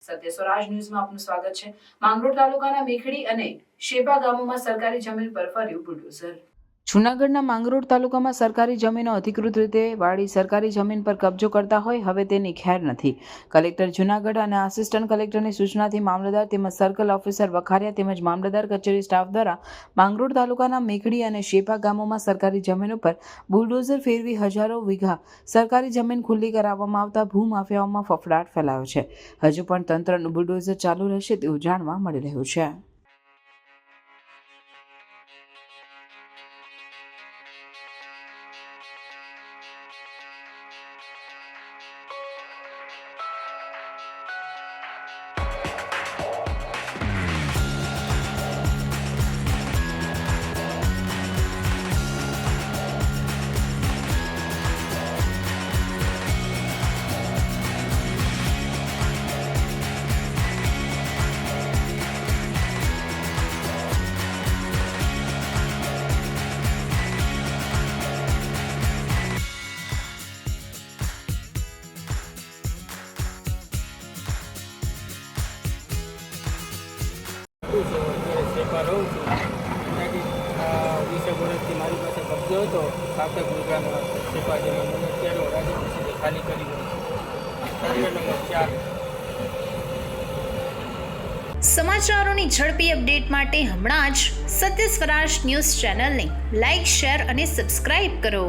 સત્ય સ્વરાજ ન્યૂઝમાં આપનું સ્વાગત છે. માંગરોળ તાલુકાના મેખડી અને શેપા ગામોમાં સરકારી જમીન પર ફર્યું બુલડોઝર. જૂનાગઢના માંગરોળ તાલુકામાં સરકારી જમીનો અધિકૃત રીતે વાળી સરકારી જમીન પર કબજો કરતા હોય, હવે તેની ખેર નથી. કલેક્ટર જૂનાગઢ અને આસિસ્ટન્ટ કલેક્ટરની સૂચનાથી મામલતદાર તેમજ સર્કલ ઓફિસર વખારિયા તેમજ મામલતદાર કચેરી સ્ટાફ દ્વારા માંગરોળ તાલુકાના મેઘડી અને શેપા ગામોમાં સરકારી જમીન ઉપર બુલડોઝર ફેરવી હજારો વીઘા સરકારી જમીન ખુલ્લી કરાવવામાં આવતા ભૂમાફિયાઓમાં ફફડાટ ફેલાયો છે. હજુ પણ તંત્રનું બુલડોઝર ચાલુ રહેશે તેવું જાણવા મળી રહ્યું છે. છું. અત્યારે શેપા રહું છું. ત્યાંથી વીસેક વર્ષથી મારી પાસે કબજો હતો. સાતેક વીઘાનો શેપા જમીન મને અત્યારે રાજ્ય પાસે ખાલી કરી દઉં સર્વે નંબર ચાર. સમાચારોની ઝડપી અપડેટ માટે હમણાં જ સત્ય સ્વરાજ ન્યૂઝ ચેનલને લાઇક શેર અને સબસ્ક્રાઇબ કરો.